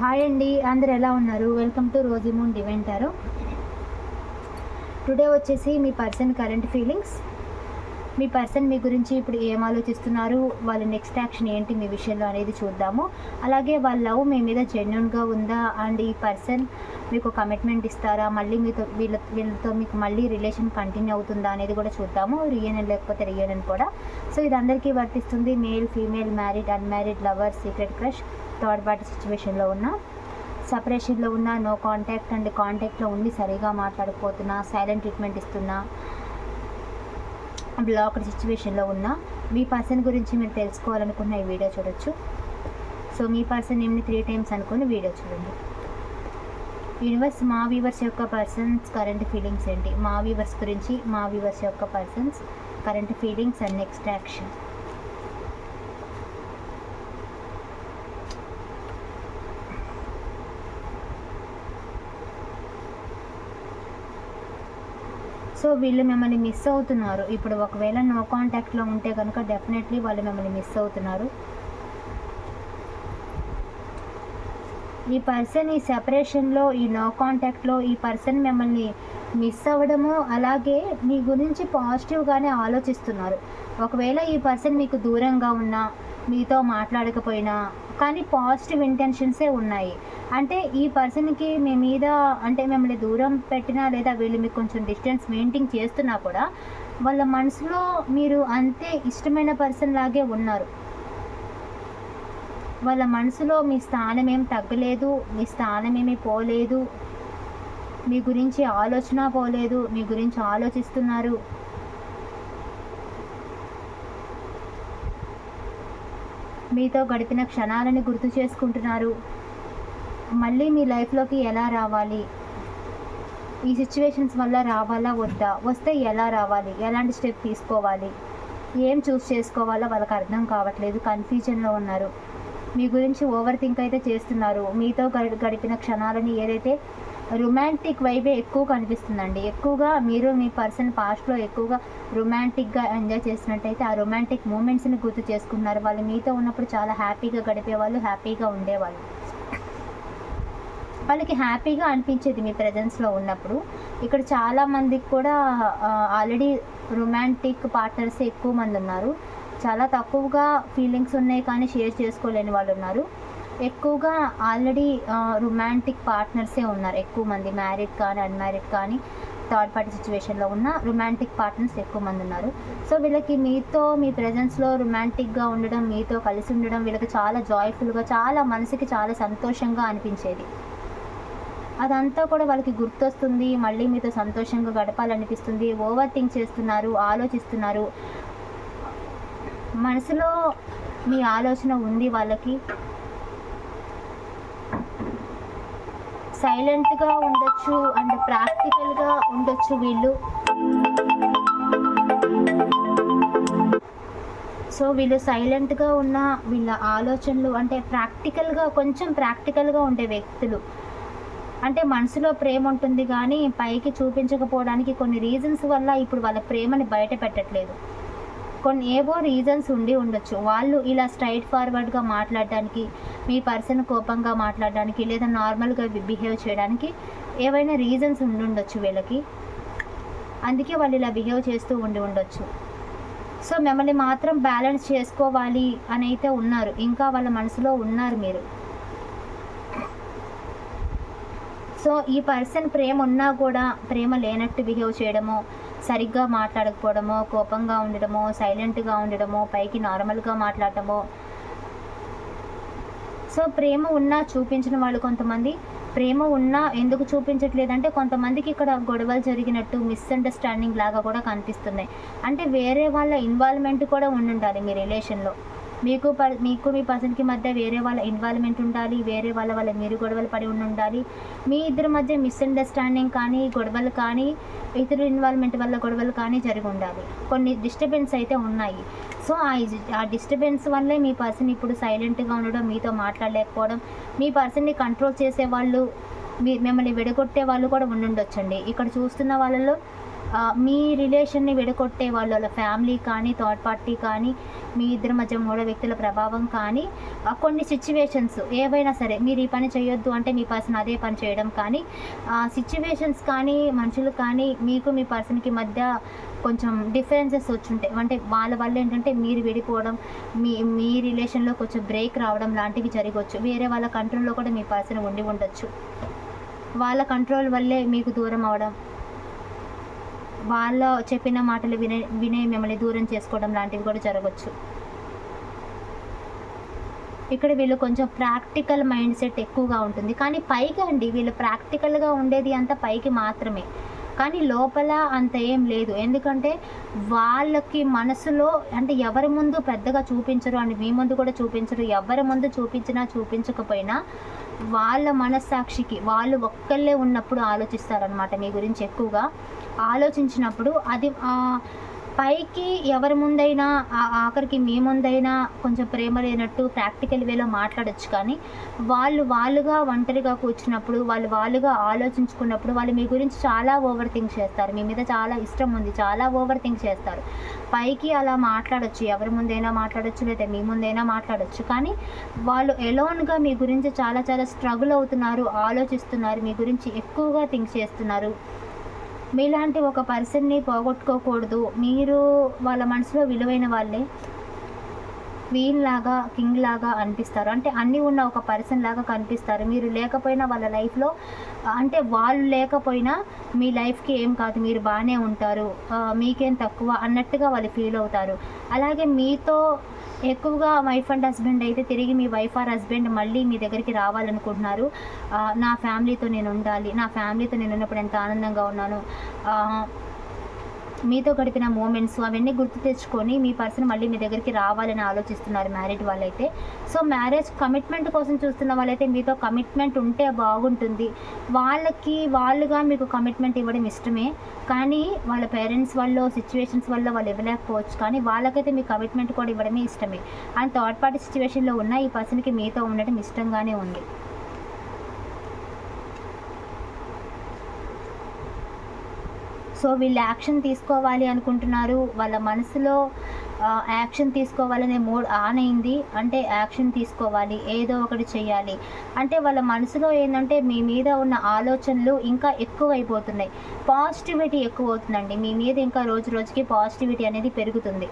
Hi అండి. అందరు ఎలా ఉన్నారు? వెల్కమ్ టు రోజీమూన్ డివెంటారు టుడే వచ్చేసి మీ పర్సన్ కరెంట్ ఫీలింగ్స్ మీ పర్సన్ మీ గురించి ఇప్పుడు ఏం ఆలోచిస్తున్నారు? వాళ్ళ నెక్స్ట్ యాక్షన్ ఏంటి? మీ విషయంలో అనేది చూద్దాము. అలాగే వాళ్ళ లవ్ మీ మీద జెన్యున్గా ఉందా? అండ్ ఈ పర్సన్ మీకు కమిట్మెంట్ ఇస్తారా? మళ్ళీ మీతో వీళ్ళ వీళ్ళతో మీకు మళ్ళీ రిలేషన్ కంటిన్యూ అవుతుందా అనేది కూడా చూద్దాము. రియన్ లేకపోతే రియన్ అని కూడా. సో ఇది అందరికీ వర్తిస్తుంది. Male female married unmarried lover secret crush third party సిచ్యువేషన్లో ఉన్న. సపరేషన్లో ఉన్న నో కాంటాక్ట్ అండ్ కాంటాక్ట్లో ఉండి సరిగా మాట్లాడకపోతున్నా సైలెంట్ ట్రీట్మెంట్ ఇస్తున్నా బ్లాక్డ్ సిచ్యువేషన్లో ఉన్న మీ పర్సన్ గురించి మీరు తెలుసుకోవాలనుకున్న ఈ వీడియో చూడొచ్చు. సో మీ పర్సన్ ఏమి త్రీ టైమ్స్ అనుకుని వీడియో చూడండి. యూనివర్స్ మా వీవర్స్ యొక్క పర్సన్స్ కరెంట్ ఫీలింగ్స్ ఏంటి? మా వీవర్స్ గురించి మా వీవర్స్ యొక్క persons current feelings and next action so వీళ్ళు మిమ్మల్ని మిస్ అవుతున్నారు. ఇప్పుడు ఒకవేళ నో కాంటాక్ట్లో ఉంటే కనుక డెఫినెట్లీ వాళ్ళు మిమ్మల్ని మిస్ అవుతున్నారు. ఈ పర్సన్ ఈ సెపరేషన్లో ఈ నో కాంటాక్ట్లో ఈ పర్సన్ మిమ్మల్ని మిస్ అవ్వడము అలాగే మీ గురించి పాజిటివ్గానే ఆలోచిస్తున్నారు. ఒకవేళ ఈ పర్సన్ మీకు దూరంగా ఉన్నా మీతో మాట్లాడకపోయినా కానీ పాజిటివ్ ఇంటెన్షన్సే ఉన్నాయి. అంటే ఈ పర్సన్కి మీ మీద అంటే మిమ్మల్ని దూరం పెట్టినా లేదా వీళ్ళు మీకు కొంచెం డిస్టెన్స్ మెయింటైన్ చేస్తున్నా కూడా వాళ్ళ మనసులో మీరు అంతే ఇష్టమైన పర్సన్ లాగే ఉన్నారు. వాళ్ళ మనసులో మీ స్థానం ఏం తగ్గలేదు మీ స్థానం ఏమీ పోలేదు మీ గురించి ఆలోచన పోలేదు మీ గురించి ఆలోచిస్తున్నారు. మీతో గడిపిన క్షణాలని గుర్తు చేసుకుంటున్నారు. మళ్ళీ మీ లైఫ్లోకి ఎలా రావాలి? ఈ సిచ్యువేషన్స్ వల్ల రావాలా వద్దా? వస్తే ఎలా రావాలి? ఎలాంటి స్టెప్ తీసుకోవాలి? ఏం చూస్ చేసుకోవాలో వాళ్ళకి అర్థం కావట్లేదు కన్ఫ్యూజన్లో ఉన్నారు. మీ గురించి ఓవర్ థింక్ అయితే చేస్తున్నారు. మీతో గడి- గడిపిన క్షణాలని ఏదైతే రొమాంటిక్ వైబే ఎక్కువ కనిపిస్తుందండి. ఎక్కువగా మీరు మీ పర్సన్ పాస్ట్లో ఎక్కువగా రొమాంటిక్గా ఎంజాయ్ చేసినట్టయితే ఆ రొమాంటిక్ మూమెంట్స్ని గుర్తు చేసుకున్నారు వాళ్ళు మీతో ఉన్నప్పుడు చాలా హ్యాపీగా గడిపేవాళ్ళు హ్యాపీగా ఉండేవాళ్ళు. వాళ్ళకి హ్యాపీగా అనిపించేది మీ ప్రజెన్స్లో ఉన్నప్పుడు. ఇక్కడ చాలామందికి కూడా ఆల్రెడీ రొమాంటిక్ పార్ట్నర్స్ ఎక్కువ మంది ఉన్నారు. చాలా తక్కువగా ఫీలింగ్స్ ఉన్నాయి కానీ షేర్ చేసుకోలేని వాళ్ళు ఉన్నారు. ఎక్కువగా ఆల్రెడీ రొమాంటిక్ పార్ట్నర్సే ఉన్నారు. ఎక్కువ మంది మ్యారీడ్ కానీ అన్మ్యారీడ్ కానీ థర్డ్ పార్టీ సిచ్యువేషన్లో ఉన్న రొమాంటిక్ పార్ట్నర్స్ ఎక్కువ మంది ఉన్నారు. సో వీళ్ళకి మీతో మీ ప్రజెన్స్లో రొమాంటిక్గా ఉండడం మీతో కలిసి ఉండడం వీళ్ళకి చాలా జాయ్ఫుల్గా చాలా మనసుకి చాలా సంతోషంగా అనిపించేది. అదంతా కూడా వాళ్ళకి గుర్తొస్తుంది. మళ్ళీ మీతో సంతోషంగా గడపాలనిపిస్తుంది. ఓవర్ థింక్ చేస్తున్నారు ఆలోచిస్తున్నారు. మనసులో మీ ఆలోచన ఉంది వాళ్ళకి. సైలెంట్గా ఉండొచ్చు అండ్ ప్రాక్టికల్గా ఉండొచ్చు వీళ్ళు. సో వీళ్ళు సైలెంట్గా ఉన్న వీళ్ళ ఆలోచనలు అంటే ప్రాక్టికల్గా కొంచెం ప్రాక్టికల్గా ఉండే వ్యక్తులు. అంటే మనసులో ప్రేమ ఉంటుంది కానీ పైకి చూపించకపోవడానికి కొన్ని రీజన్స్ వల్ల ఇప్పుడు వాళ్ళ ప్రేమని బయట పెట్టట్లేదు. కొన్ని ఏవో రీజన్స్ ఉండి ఉండొచ్చు. వాళ్ళు ఇలా స్ట్రైట్ ఫార్వర్డ్గా మాట్లాడడానికి మీ పర్సన్ కోపంగా మాట్లాడడానికి లేదా నార్మల్గా బిహేవ్ చేయడానికి ఏవైనా రీజన్స్ ఉండి ఉండొచ్చు వీళ్ళకి. అందుకే వాళ్ళు ఇలా బిహేవ్ చేస్తూ ఉండి ఉండొచ్చు. సో మిమ్మల్ని మాత్రం బ్యాలెన్స్ చేసుకోవాలి అని అయితే ఉన్నారు. ఇంకా వాళ్ళ మనసులో ఉన్నారు మీరు. సో ఈ పర్సన్ ప్రేమ ఉన్నా కూడా ప్రేమ లేనట్టు బిహేవ్ చేయడమో సరిగ్గా మాట్లాడకపోవడమో కోపంగా ఉండడమో సైలెంట్గా ఉండడమో పైకి నార్మల్గా మాట్లాడటమో. సో ప్రేమ ఉన్నా చూపించిన వాళ్ళు కొంతమంది ప్రేమ ఉన్నా ఎందుకు చూపించట్లేదంటే కొంతమందికి ఇక్కడ గొడవలు జరిగినట్టు మిస్అండర్స్టాండింగ్ లాగా కూడా కనిపిస్తున్నాయి. అంటే వేరే వాళ్ళ ఇన్వాల్వ్మెంట్ కూడా ఉండాలి మీ రిలేషన్లో మీకు ప మీకు మీ పర్సన్కి మధ్య వేరే వాళ్ళ ఇన్వాల్వ్మెంట్ ఉండాలి వేరే వాళ్ళ వాళ్ళ మీరు గొడవలు పడి ఉండి ఉండాలి. మీ ఇద్దరి మధ్య మిస్అండర్స్టాండింగ్ కానీ గొడవలు కానీ ఇతరు ఇన్వాల్వ్మెంట్ వల్ల గొడవలు కానీ జరిగి ఉండాలి. కొన్ని డిస్టర్బెన్స్ అయితే ఉన్నాయి. సో ఆ ఆ డిస్టర్బెన్స్ వల్లే మీ పర్సన్ ఇప్పుడు సైలెంట్గా ఉండడం మీతో మాట్లాడలేకపోవడం మీ పర్సన్ని కంట్రోల్ చేసే వాళ్ళు మీ మిమ్మల్ని విడగొట్టే వాళ్ళు కూడా ఉండుండొచ్చండి. ఇక్కడ చూస్తున్న వాళ్ళలో మీ రిలేషన్ని విడగొట్టే వాళ్ళు వాళ్ళ ఫ్యామిలీ కానీ థర్డ్ పార్టీ కానీ మీ ఇద్దరి మధ్య మూడో వ్యక్తుల ప్రభావం కానీ కొన్ని సిచ్యువేషన్స్ ఏవైనా సరే మీరు ఈ పని చేయొద్దు అంటే మీ పర్సన్ అదే పని చేయడం కానీ సిచ్యువేషన్స్ కానీ మనుషులు కానీ మీకు మీ పర్సన్కి మధ్య కొంచెం డిఫరెన్సెస్ వచ్చుంటాయి. అంటే వాళ్ళ వల్ల ఏంటంటే మీరు విడిపోవడం మీ మీ రిలేషన్లో కొంచెం బ్రేక్ రావడం లాంటివి జరగవచ్చు వేరే వాళ్ళ కంట్రోల్లో కూడా మీ పర్సన్ ఉండి ఉండొచ్చు. వాళ్ళ కంట్రోల్ వల్లే మీకు దూరం అవడం. వాళ్ళ చెప్పిన మాటలు వినే వినే మిమ్మల్ని దూరం చేసుకోవడం లాంటివి కూడా జరగవచ్చు ఇక్కడ వీళ్ళు కొంచెం ప్రాక్టికల్ మైండ్ సెట్ ఎక్కువగా ఉంటుంది. కానీ పైకి అండి వీళ్ళు ప్రాక్టికల్గా ఉండేది అంత పైకి మాత్రమే. కానీ లోపల అంత ఏం లేదు. ఎందుకంటే వాళ్ళకి మనసులో అంటే ఎవరి ముందు పెద్దగా చూపించరు అని మీ ముందు కూడా చూపించరు. ఎవరి ముందు చూపించినా చూపించకపోయినా వాళ్ళ మనస్సాక్షికి వాళ్ళు ఒక్కళ్ళే ఉన్నప్పుడు ఆలోచిస్తారనమాట మీ గురించి ఎక్కువగా. ఆలోచించినప్పుడు అది పైకి ఎవరి ముందైనా ఆ- ఆఖరికి మీ ముందైనా కొంచెం ప్రేమ లేనట్టు ప్రాక్టికల్ వేలో మాట్లాడచ్చు కానీ వాళ్ళు వాళ్ళుగా ఒంటరిగా కూర్చున్నప్పుడు వాళ్ళు వాళ్ళుగా ఆలోచించుకున్నప్పుడు వాళ్ళు మీ గురించి చాలా ఓవర్ థింక్ చేస్తారు. మీ మీద చాలా ఇష్టం ఉంది చాలా ఓవర్ థింక్ చేస్తారు. పైకి అలా మాట్లాడొచ్చు ఎవరి ముందైనా మాట్లాడొచ్చు లేదా మీ ముందైనా మాట్లాడచ్చు కానీ వాళ్ళు ఎలోన్గా మీ గురించి చాలా చాలా స్ట్రగుల్ అవుతున్నారు ఆలోచిస్తున్నారు మీ గురించి ఎక్కువగా థింక్ చేస్తున్నారు. మీలాంటి ఒక పర్సన్ని పోగొట్టుకోకూడదు. మీరు వాళ్ళ మనసులో విలువైన వాళ్ళే. క్వీన్ లాగా కింగ్ లాగా అనిపిస్తారు. అంటే అన్నీ ఉన్న ఒక పర్సన్ లాగా కనిపిస్తారు. మీరు లేకపోయినా వాళ్ళ లైఫ్లో అంటే వాళ్ళు లేకపోయినా మీ లైఫ్కి ఏం కాదు. మీరు బాగానే ఉంటారు. మీకేం తక్కువ అన్నట్టుగా వాళ్ళు ఫీల్ అవుతారు. అలాగే మీతో ఎక్కువగా వైఫ్ అండ్ హస్బెండ్ అయితే తిరిగి మీ వైఫ్ ఆర్ హస్బెండ్ మళ్ళీ మీ దగ్గరికి రావాలనుకుంటున్నారు. నా ఫ్యామిలీతో నేను ఉండాలి. నా ఫ్యామిలీతో నేను ఉన్నప్పుడు ఎంత ఆనందంగా ఉన్నాను. మీతో గడిపిన మూమెంట్స్ అవన్నీ గుర్తు తెచ్చుకొని మీ పర్సన్ మళ్ళీ మీ దగ్గరికి రావాలని ఆలోచిస్తున్నారు మ్యారీడ్ వాళ్ళైతే. సో మ్యారేజ్ కమిట్మెంట్ కోసం చూస్తున్న వాళ్ళైతే మీతో కమిట్మెంట్ ఉంటే బాగుంటుంది. వాళ్ళకి వాళ్ళుగా మీకు కమిట్మెంట్ ఇవ్వడం ఇష్టమే. కానీ వాళ్ళ పేరెంట్స్ వల్ల సిచ్యువేషన్స్ వల్ల వాళ్ళు ఇవ్వలేకపోవచ్చు. కానీ వాళ్ళకైతే మీ కమిట్మెంట్ కూడా ఇవ్వడమే ఇష్టమే. అండ్ థర్డ్ పార్టీ సిచ్యువేషన్లో ఉన్న ఈ పర్సన్కి మీతో ఉండడం ఇష్టంగానే ఉంది. సో వీళ్ళు యాక్షన్ తీసుకోవాలి అనుకుంటున్నారు. వాళ్ళ మనసులో యాక్షన్ తీసుకోవాలనే మూడ్ ఆన్ అయింది. అంటే యాక్షన్ తీసుకోవాలి ఏదో ఒకటి చేయాలి అంటే వాళ్ళ మనసులో ఏంటంటే మీ మీద ఉన్న ఆలోచనలు ఇంకా ఎక్కువైపోతున్నాయి. పాజిటివిటీ ఎక్కువ అవుతుందండి మీ మీద ఇంకా రోజు రోజుకి పాజిటివిటీ అనేది పెరుగుతుంది.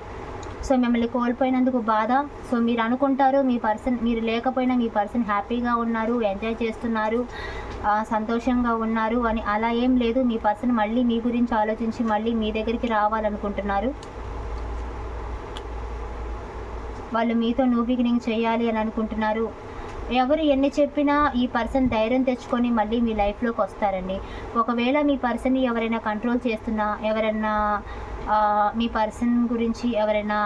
సో మిమ్మల్ని కోల్పోయినందుకు బాధ. సో మీరు అనుకుంటారు మీ పర్సన్ మీరు లేకపోయినా మీ పర్సన్ హ్యాపీగా ఉన్నారు ఎంజాయ్ చేస్తున్నారు సంతోషంగా ఉన్నారు అని అలా ఏం లేదు. మీ పర్సన్ మళ్ళీ మీ గురించి ఆలోచించి మళ్ళీ మీ దగ్గరికి రావాలనుకుంటున్నారు. వాళ్ళు మీతో న్యూ బిగినింగ్ చేయాలి అని అనుకుంటున్నారు. ఎవరు ఎన్ని చెప్పినా ఈ పర్సన్ ధైర్యం తెచ్చుకొని మళ్ళీ మీ లైఫ్లోకి వస్తారండి. ఒకవేళ మీ పర్సన్ని ఎవరైనా కంట్రోల్ చేస్తున్నా ఎవరైనా మీ పర్సన్ గురించి ఎవరైనా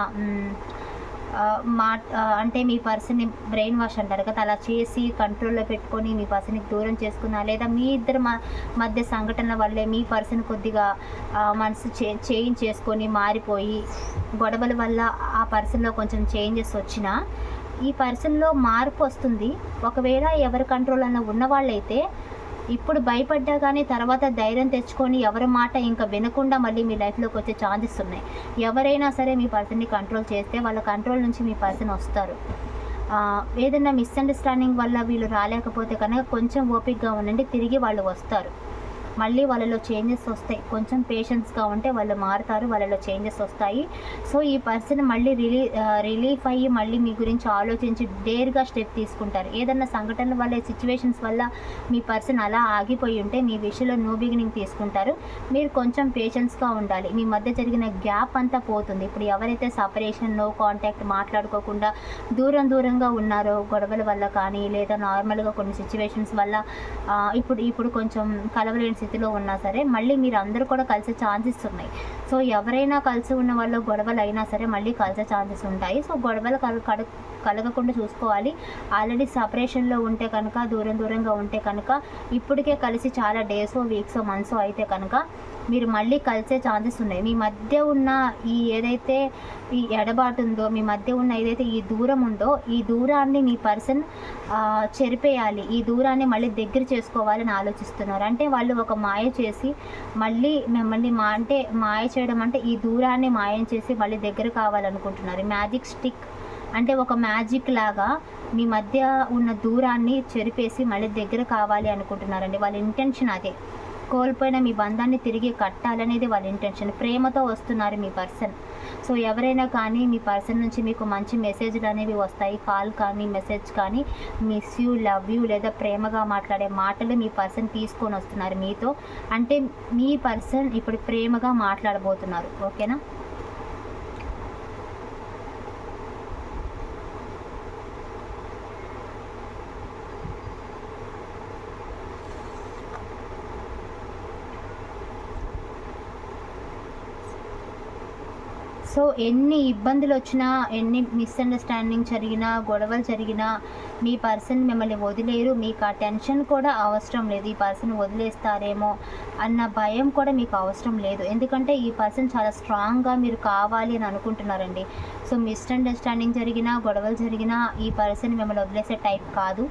మా అంటే మీ పర్సన్ని బ్రెయిన్ వాష్ అంటారు కదా అలా చేసి కంట్రోల్లో పెట్టుకొని మీ పర్సన్కి దూరం చేసుకున్నా లేదా మీ ఇద్దరు మ- మధ్య సంఘటనల వల్లే మీ పర్సన్ కొద్దిగా మనసు చే చేంజ్ చేసుకొని మారిపోయి గొడవల వల్ల ఆ పర్సన్లో కొంచెం చేంజెస్ వచ్చినా ఈ పర్సన్లో మార్పు వస్తుంది. ఒకవేళ ఎవరి కంట్రోల్ అన్న ఉన్నవాళ్ళైతే ఇప్పుడు భయపడ్డా కానీ తర్వాత ధైర్యం తెచ్చుకొని ఎవరి మాట ఇంకా వినకుండా మళ్ళీ మీ లైఫ్లోకి వచ్చే ఛాన్సెస్ ఉన్నాయి. ఎవరైనా సరే మీ పర్సన్ని కంట్రోల్ చేస్తే వాళ్ళ కంట్రోల్ నుంచి మీ పర్సన్ వస్తారు. ఏదైనా మిస్అండర్స్టాండింగ్ వల్ల వీళ్ళు రాలేకపోతే కనుక కొంచెం ఓపిక్గా ఉండండి తిరిగి వాళ్ళు వస్తారు. మళ్ళీ వాళ్ళలో చేంజెస్ వస్తాయి. కొంచెం పేషెన్స్గా ఉంటే వాళ్ళు మారుతారు వాళ్ళలో చేంజెస్ వస్తాయి. సో ఈ పర్సన్ మళ్ళీ రిలీ రిలీఫ్ అయ్యి మళ్ళీ మీ గురించి ఆలోచించి డేర్గా స్టెప్ తీసుకుంటారు. ఏదన్నా సంఘటనల వల్ల సిచ్యువేషన్స్ వల్ల మీ పర్సన్ అలా ఆగిపోయి ఉంటే మీ విషయంలో న్యూ బిగినింగ్ తీసుకుంటారు. మీరు కొంచెం పేషెన్స్గా ఉండాలి. మీ మధ్య జరిగిన గ్యాప్ అంతా పోతుంది. ఇప్పుడు ఎవరైతే సపరేషన్ నో కాంటాక్ట్ మాట్లాడుకోకుండా దూరం దూరంగా ఉన్నారో గొడవల వల్ల కానీ లేదా నార్మల్గా కొన్ని సిచ్యువేషన్స్ వల్ల ఇప్పుడు ఇప్పుడు కొంచెం కలవలేని స్థితిలో ఉన్నా సరే మళ్ళీ మీరు అందరూ కూడా కలిసే ఛాన్సెస్ ఉన్నాయి. సో ఎవరైనా కలిసి ఉన్న వాళ్ళు గొడవలు అయినా సరే మళ్ళీ కలిసే ఛాన్సెస్ ఉంటాయి. సో గొడవలు కల కడ కలగకుండా చూసుకోవాలి. ఆల్రెడీ సపరేషన్లో ఉంటే కనుక దూరం దూరంగా ఉంటే కనుక ఇప్పటికే కలిసి చాలా డేస్ వీక్స్ మంత్స్ అయితే కనుక మీరు మళ్ళీ కలిసే ఛాన్సెస్ ఉన్నాయి. మీ మధ్య ఉన్న ఈ ఏదైతే ఈ ఎడబాటు ఉందో మీ మధ్య ఉన్న ఏదైతే ఈ దూరం ఉందో ఈ దూరాన్ని మీ పర్సన్ చెరిపేయాలి. ఈ దూరాన్ని మళ్ళీ దగ్గర చేసుకోవాలని ఆలోచిస్తున్నారు. అంటే వాళ్ళు ఒక మాయ చేసి మళ్ళీ మిమ్మల్ని మా అంటే మాయ చేయడం అంటే ఈ దూరాన్ని మాయం చేసి మళ్ళీ దగ్గర కావాలనుకుంటున్నారు. మ్యాజిక్ స్టిక్ అంటే ఒక మ్యాజిక్ లాగా మీ మధ్య ఉన్న దూరాన్ని చెరిపేసి మళ్ళీ దగ్గర కావాలి అనుకుంటున్నారండి. వాళ్ళ ఇంటెన్షన్ అదే. కోల్పోయిన మీ బంధాన్ని తిరిగి కట్టాలనేది వాళ్ళ ఇంటెన్షన్ ప్రేమతో వస్తున్నారు మీ పర్సన్ సో ఎవరైనా కానీ మీ పర్సన్ నుంచి మీకు మంచి మెసేజ్లు అనేవి వస్తాయి. కాల్ కానీ మెసేజ్ కానీ మిస్ యూ లవ్ యూ లేదా ప్రేమగా మాట్లాడే మాటలు మీ పర్సన్ తీసుకొని వస్తున్నారు మీతో. అంటే మీ పర్సన్ ఇప్పుడు ప్రేమగా మాట్లాడబోతున్నారు. ఓకేనా సో ఎన్ని ఇబ్బందులు వచ్చినా ఎన్ని మిస్అండర్స్టాండింగ్ జరిగినా గొడవలు జరిగినా మీ పర్సన్ మిమ్మల్ని వదిలేరు మీకు ఆ టెన్షన్ కూడా అవసరం లేదు ఈ పర్సన్ వదిలేస్తారేమో అన్న భయం కూడా మీకు అవసరం లేదు. ఎందుకంటే ఈ పర్సన్ చాలా స్ట్రాంగ్గా మీరు కావాలి అని అనుకుంటున్నారండి. సో మిస్అండర్స్టాండింగ్ జరిగినా గొడవలు జరిగినా ఈ పర్సన్ మిమ్మల్ని వదిలేసే టైప్ కాదు.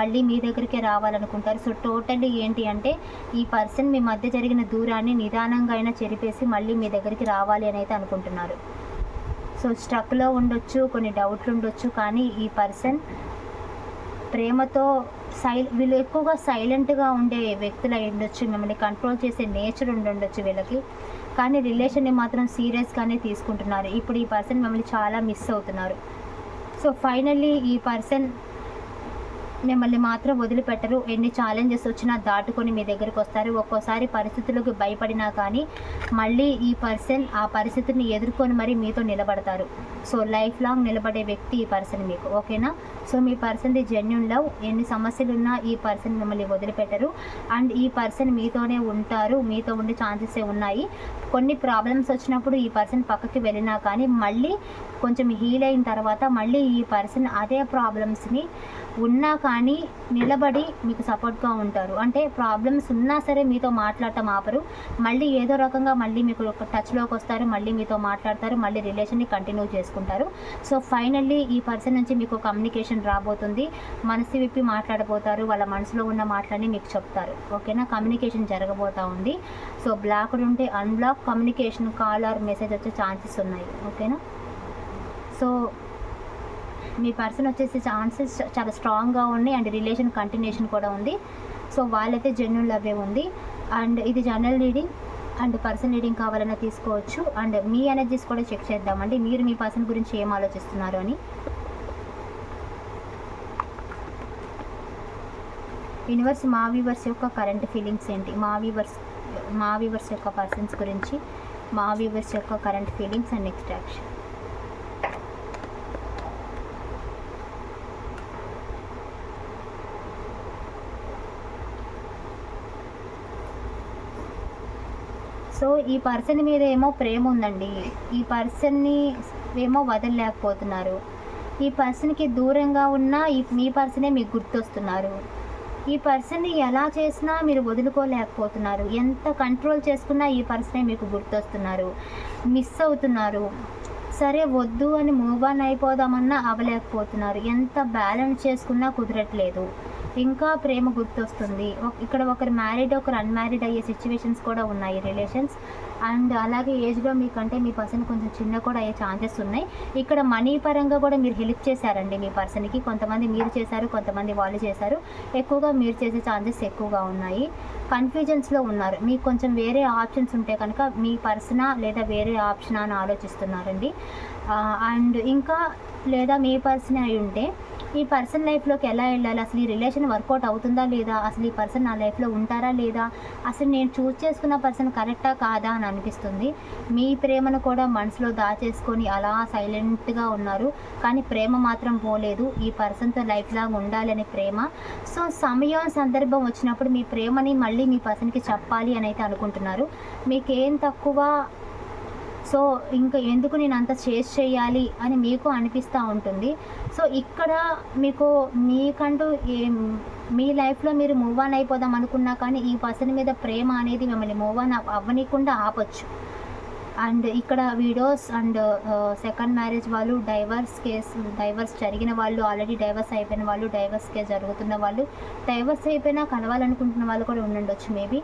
మళ్ళీ మీ దగ్గరికే రావాలనుకుంటారు. సో టోటల్లీ ఏంటి అంటే ఈ పర్సన్ మీ మధ్య జరిగిన దూరాన్ని నిదానంగా అయినా చెరిపేసి మళ్ళీ మీ దగ్గరికి రావాలి అని అయితే అనుకుంటున్నారు. సో స్ట్రక్లో ఉండొచ్చు కొన్ని డౌట్లు ఉండొచ్చు కానీ ఈ పర్సన్ ప్రేమతో సై వీళ్ళు ఎక్కువగా సైలెంట్గా ఉండే వ్యక్తులు అయి ఉండొచ్చు మిమ్మల్ని కంట్రోల్ చేసే నేచర్ ఉండొచ్చు వీళ్ళకి. కానీ రిలేషన్ని మాత్రం సీరియస్గానే తీసుకుంటున్నారు. ఇప్పుడు ఈ పర్సన్ మిమ్మల్ని చాలా మిస్ అవుతున్నారు. సో ఫైనల్లీ ఈ పర్సన్ మిమ్మల్ని మాత్రం వదిలిపెట్టరు. ఎన్ని ఛాలెంజెస్ వచ్చినా దాటుకొని మీ దగ్గరికి వస్తారు. ఒక్కోసారి పరిస్థితులకు భయపడినా కానీ మళ్ళీ ఈ పర్సన్ ఆ పరిస్థితిని ఎదుర్కొని మరీ మీతో నిలబడతారు. సో లైఫ్ లాంగ్ నిలబడే వ్యక్తి ఈ పర్సన్ మీకు. ఓకేనా సో మీ పర్సన్ది జెన్యున్ లవ్ ఎన్ని సమస్యలు ఉన్నా ఈ పర్సన్ మిమ్మల్ని వదిలిపెట్టరు. అండ్ ఈ పర్సన్ మీతోనే ఉంటారు. మీతో ఉండే ఛాన్సెస్ ఉన్నాయి. కొన్ని ప్రాబ్లమ్స్ వచ్చినప్పుడు ఈ పర్సన్ పక్కకి వెళ్ళినా కానీ మళ్ళీ కొంచెం హీల్ అయిన తర్వాత మళ్ళీ ఈ పర్సన్ అదే ప్రాబ్లమ్స్ని ఉన్నా కానీ నిలబడి మీకు సపోర్ట్గా ఉంటారు. అంటే ప్రాబ్లమ్స్ ఉన్నా సరే మీతో మాట్లాడటం ఆపరు. మళ్ళీ ఏదో రకంగా మళ్ళీ మీకు టచ్లోకి వస్తారు. మళ్ళీ మీతో మాట్లాడతారు. మళ్ళీ రిలేషన్ని కంటిన్యూ చేసుకుంటారు. సో ఫైనల్లీ ఈ పర్సన్ నుంచి మీకు కమ్యూనికేషన్ రాబోతుంది. మనసు విప్పి మాట్లాడబోతారు. వాళ్ళ మనసులో ఉన్న మాటలని మీకు చెప్తారు. ఓకేనా కమ్యూనికేషన్ జరగబోతూ ఉంది. సో బ్లాక్డ్ ఉంటే unblock communication call or message వచ్చే ఛాన్సెస్ ఉన్నాయి. ఓకేనా సో మీ పర్సన్ వచ్చేసి ఛాన్సెస్ చాలా స్ట్రాంగ్గా ఉన్నాయి అండ్ రిలేషన్ కంటిన్యూషన్ కూడా ఉంది. సో వాళ్ళైతే జెన్యున్ లవ్వే ఉంది. అండ్ ఇది general reading and person reading కావాలన్నా తీసుకోవచ్చు. అండ్ మీ ఎనర్జీస్ కూడా చెక్ చేద్దామండి. మీరు మీ పర్సన్ గురించి ఏం ఆలోచిస్తున్నారు అని. యూనివర్స్ మా వీవర్స్ యొక్క కరెంట్ ఫీలింగ్స్ ఏంటి? మా వీవర్స్ మా వీవర్స్ యొక్క పర్సన్స్ గురించి మా వీవర్స్ యొక్క current feelings and next action so ఈ పర్సన్ మీద ఏమో ప్రేమ ఉందండి. ఈ పర్సన్ని ఏమో వదలలేకపోతున్నారు. ఈ పర్సన్కి దూరంగా ఉన్న ఈ మీ పర్సనే మీకు గుర్తొస్తున్నారు. ఈ పర్సన్ని ఎలా చేసినా మీరు వదులుకోలేకపోతున్నారు. ఎంత కంట్రోల్ చేసుకున్నా ఈ పర్సనే మీకు గుర్తొస్తున్నారు. మిస్ అవుతున్నారు. సరే వద్దు అని మూవ్ ఆన్ అయిపోదామన్నా అవ్వలేకపోతున్నారు ఎంత బ్యాలెన్స్ చేసుకున్నా కుదరట్లేదు. ఇంకా ప్రేమ గుర్తొస్తుంది. ఇక్కడ ఒకరు మ్యారీడ్ ఒకరు అన్మ్యారీడ్ అయ్యే సిచ్యువేషన్స్ కూడా ఉన్నాయి రిలేషన్స్ అండ్ అలాగే ఏజ్లో మీకంటే మీ పర్సన్ కొంచెం చిన్న కూడా అయ్యే ఛాన్సెస్ ఉన్నాయి. ఇక్కడ మనీ పరంగా కూడా మీరు హెల్ప్ చేశారండి మీ పర్సన్కి కొంతమంది మీరు చేశారు కొంతమంది వాళ్ళు చేశారు. ఎక్కువగా మీరు చేసే ఛాన్సెస్ ఎక్కువగా ఉన్నాయి. కన్ఫ్యూజన్స్లో ఉన్నారు. మీకు కొంచెం వేరే ఆప్షన్స్ ఉంటే కనుక మీ పర్సనా లేదా వేరే ఆప్షనా అని ఆలోచిస్తున్నారండి. Uh, అండ్ ఇంకా లేదా మీ పర్సన్ అయి ఉంటే ఈ పర్సన్ లైఫ్లోకి ఎలా వెళ్ళాలి? అసలు ఈ రిలేషన్ వర్కౌట్ అవుతుందా లేదా? అసలు ఈ పర్సన్ నా లైఫ్లో ఉంటారా లేదా? అసలు నేను చూస్ చేసుకున్న పర్సన్ కరెక్టా కాదా అని అనిపిస్తుంది. మీ ప్రేమను కూడా మనసులో దాచేసుకొని అలా సైలెంట్గా ఉన్నారు. కానీ ప్రేమ మాత్రం పోలేదు. ఈ పర్సన్తో లైఫ్ లాగా ఉండాలనే ప్రేమ. సో సమయం సందర్భం వచ్చినప్పుడు మీ ప్రేమని మళ్ళీ మీ పర్సన్కి చెప్పాలి అని అయితే అనుకుంటున్నారు. మీకేం తక్కువ సో ఇంకా ఎందుకు నేను అంత చేసి చేయాలి అని మీకు అనిపిస్తూ ఉంటుంది. సో ఇక్కడ మీకు మీకంటూ ఏం మీ లైఫ్లో మీరు మూవ్ ఆన్ అయిపోదాం అనుకున్నా కానీ ఈ పర్సన్ మీద ప్రేమ అనేది మిమ్మల్ని మూవ్ ఆన్ అవ్వనీయకుండా ఆపొచ్చు. అండ్ ఇక్కడ వీడియోస్ అండ్ సెకండ్ మ్యారేజ్ వాళ్ళు డైవర్స్ కేసు డైవర్స్ జరిగిన వాళ్ళు ఆల్రెడీ డైవర్స్ అయిపోయిన వాళ్ళు డైవర్స్ కేసు జరుగుతున్న వాళ్ళు డైవర్స్ అయిపోయినా కలవాలనుకుంటున్న వాళ్ళు కూడా ఉండుండొచ్చు మేబీ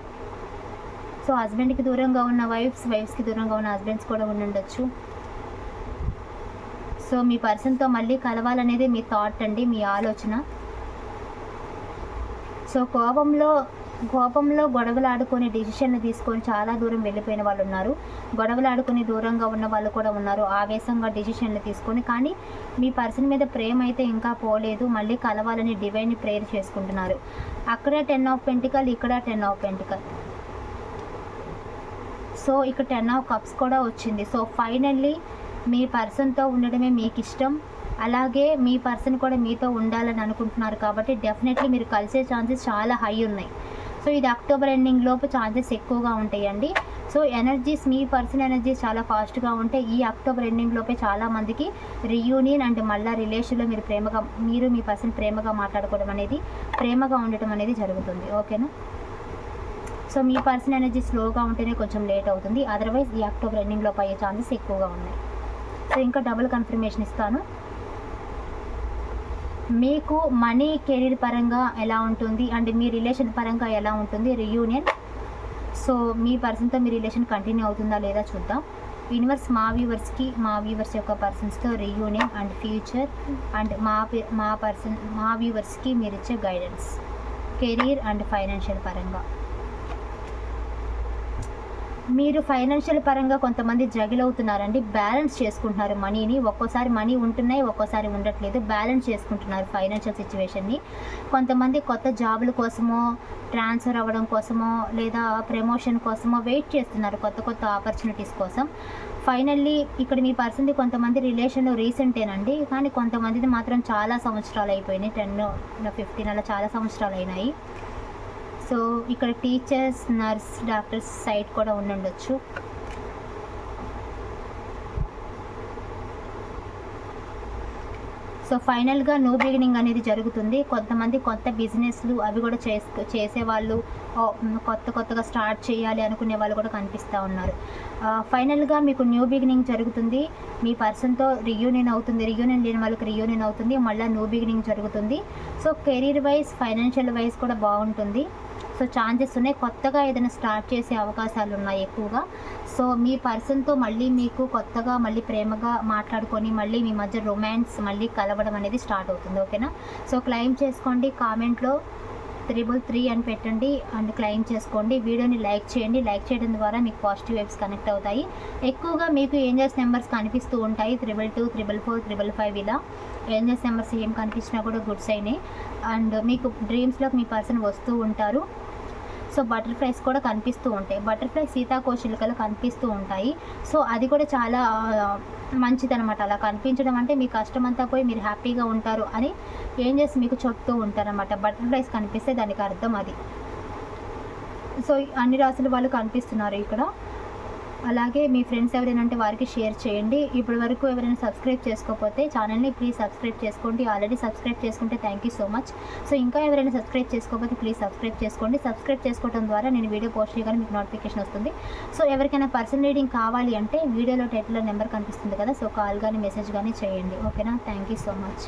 సో హస్బెండ్కి దూరంగా ఉన్న వైఫ్స్ వైఫ్స్కి దూరంగా ఉన్న హస్బెండ్స్ కూడా ఉండుండొచ్చు. సో మీ పర్సన్తో మళ్ళీ కలవాలనేది మీ థాట్ అండి మీ ఆలోచన. సో కోపంలో కోపంలో గొడవలు డిసిషన్లు తీసుకొని చాలా దూరం వెళ్ళిపోయిన వాళ్ళు ఉన్నారు. గొడవలు దూరంగా ఉన్న వాళ్ళు కూడా ఉన్నారు ఆవేశంగా డిసిషన్లు తీసుకొని. కానీ మీ పర్సన్ మీద ప్రేమ అయితే ఇంకా పోలేదు మళ్ళీ కలవాలని డివైన్ ప్రేయర్ చేసుకుంటున్నారు. అక్కడ టెన్ ఆఫ్ పెంటికల్ ఇక్కడ టెన్ ఆఫ్ పెంటికల్ సో ఇక్కడ టెన్ ఆఫ్ కప్స్ కూడా వచ్చింది. సో ఫైనల్లీ మీ పర్సన్తో ఉండడమే మీకు ఇష్టం అలాగే మీ పర్సన్ కూడా మీతో ఉండాలని అనుకుంటున్నారు కాబట్టి డెఫినెట్లీ మీరు కలిసే ఛాన్సెస్ చాలా హై ఉన్నాయి. సో ఇది అక్టోబర్ ఎండింగ్ లోపు ఛాన్సెస్ ఎక్కువగా ఉంటాయండి. సో ఎనర్జీస్ మీ పర్సన్ ఎనర్జీస్ చాలా ఫాస్ట్గా ఉంటే ఈ అక్టోబర్ ఎండింగ్ లోపే చాలా మందికి రియూనియన్ అండ్ మళ్ళీ రిలేషన్లో మీరు ప్రేమగా మీరు మీ పర్సన్ ప్రేమగా మాట్లాడుకోవడం అనేది ప్రేమగా ఉండటం అనేది జరుగుతుంది. ఓకేనా? సో మీ పర్సన్ ఎనర్జీ స్లోగా ఉంటేనే కొంచెం లేట్ అవుతుంది. అదర్వైజ్ ఈ అక్టోబర్ ఎండింగ్ అయ్యే ఛాన్సెస్ ఎక్కువగా ఉన్నాయి. సో ఇంకా డబుల్ కన్ఫర్మేషన్ ఇస్తాను. మీకు మనీ కెరీర్ పరంగా ఎలా ఉంటుంది? అండ్ మీ రిలేషన్ పరంగా ఎలా ఉంటుంది? రియూనియన్ సో మీ పర్సన్తో మీ రిలేషన్ కంటిన్యూ అవుతుందా లేదా చూద్దాం. యూనివర్స్ మా వ్యూవర్స్కి మా వ్యూవర్స్ యొక్క పర్సన్స్తో రియూనియన్ అండ్ ఫ్యూచర్ అండ్ మా మా పర్సన్ మా వ్యూవర్స్కి మీరు ఇచ్చే గైడెన్స్ కెరీర్ అండ్ ఫైనాన్షియల్ పరంగా. మీరు ఫైనాన్షియల్ పరంగా కొంతమంది జగిల్ అవుతున్నారండి. బ్యాలెన్స్ చేసుకుంటున్నారు మనీని ఒక్కోసారి మనీ ఉంటున్నాయి ఒక్కోసారి ఉండట్లేదు. బ్యాలెన్స్ చేసుకుంటున్నారు ఫైనాన్షియల్ సిచ్యువేషన్ని కొంతమంది కొత్త జాబుల కోసమో ట్రాన్స్ఫర్ అవ్వడం కోసమో లేదా ప్రమోషన్ కోసమో వెయిట్ చేస్తున్నారు కొత్త కొత్త ఆపర్చునిటీస్ కోసం. ఫైనల్లీ ఇక్కడ మీ పర్సన్ది కొంతమంది రిలేషన్లో రీసెంటేనండి కానీ కొంతమందిది మాత్రం చాలా సంవత్సరాలు అయిపోయినాయి. టెన్ ఫిఫ్టీన్ అలా చాలా సంవత్సరాలు అయినాయి. సో ఇక్కడ టీచర్స్ నర్స్ డాక్టర్స్ సైడ్ కూడా ఉండుండొచ్చు. సో ఫైనల్గా న్యూ బిగినింగ్ అనేది జరుగుతుంది. కొంతమంది కొత్త బిజినెస్లు అవి కూడా చేసు చేసేవాళ్ళు కొత్త కొత్తగా స్టార్ట్ చేయాలి అనుకునే వాళ్ళు కూడా కనిపిస్తూ ఉన్నారు. ఫైనల్గా మీకు న్యూ బిగినింగ్ జరుగుతుంది. మీ పర్సన్తో రియూనియన్ అవుతుంది. రియూనియన్ లేని వాళ్ళకి రియూనియన్ అవుతుంది. మళ్ళీ న్యూ బిగినింగ్ జరుగుతుంది. So career wise financial wise కూడా బాగుంటుంది. సో ఛాన్సెస్ ఉన్నాయి. కొత్తగా ఏదైనా స్టార్ట్ చేసే అవకాశాలు ఉన్నాయి ఎక్కువగా. సో మీ పర్సన్తో మళ్ళీ మీకు కొత్తగా మళ్ళీ ప్రేమగా మాట్లాడుకొని మళ్ళీ మీ మధ్య రొమాన్స్ మళ్ళీ కలవడం అనేది స్టార్ట్ అవుతుంది. ఓకేనా? సో క్లైమ్ చేసుకోండి. కామెంట్లో త్రిబుల్ త్రీ అని పెట్టండి. అండ్ క్లైమ్ చేసుకోండి. వీడియోని లైక్ చేయండి. లైక్ చేయడం ద్వారా మీకు పాజిటివ్ వైబ్స్ కనెక్ట్ అవుతాయి. ఎక్కువగా మీకు ఏంజల్స్ నెంబర్స్ కనిపిస్తూ ఉంటాయి. Triple two triple four triple five ఇలా. ఏంజల్స్ నెంబర్స్ ఏం కనిపించినా కూడా గుడ్స్ అయినాయి అండ్ మీకు డ్రీమ్స్లోకి మీ పర్సన్ వస్తూ ఉంటారు. సో బటర్ఫ్లైస్ కూడా కనిపిస్తూ ఉంటాయి. బటర్ఫ్లై సీతాకోశిలికలు కనిపిస్తూ ఉంటాయి. సో అది కూడా చాలా మంచిదనమాట అలా కనిపించడం అంటే మీ కష్టం అంతా పోయి మీరు హ్యాపీగా ఉంటారు అని ఏం చేసి మీకు చెప్తూ ఉంటారనమాట బటర్ఫ్లైస్ కనిపిస్తే దానికి అర్థం అది. సో అన్ని రాసుల వాళ్ళు కనిపిస్తున్నారు ఇక్కడ. అలాగే మీ ఫ్రెండ్స్ ఎవరైనా అంటే వారికి షేర్ చేయండి. ఇప్పటి వరకు ఎవరైనా సబ్స్క్రైబ్ చేసుకోకపోతే ఛానల్ని ప్లీజ్ సబ్స్క్రైబ్ చేసుకోండి. ఆల్రెడీ సబ్స్క్రైబ్ చేసుకుంటే thank you so much. So ఇంకా ఎవరైనా సబ్స్క్రైబ్ చేసుకోకపోతే ప్లీజ్ సబ్స్క్రైబ్ చేసుకోండి. సబ్స్క్రైబ్ చేసుకోవడం ద్వారా నేను వీడియో పోస్ట్ చేయగానే మీకు నోటిఫికేషన్ వస్తుంది. సో ఎవరికైనా పర్సన్ రీడింగ్ కావాలి అంటే వీడియోలో టైటిల్లో నెంబర్ కనిపిస్తుంది కదా సో కాల్ కానీ మెసేజ్ కానీ చేయండి. ఓకేనా? Thank you so much.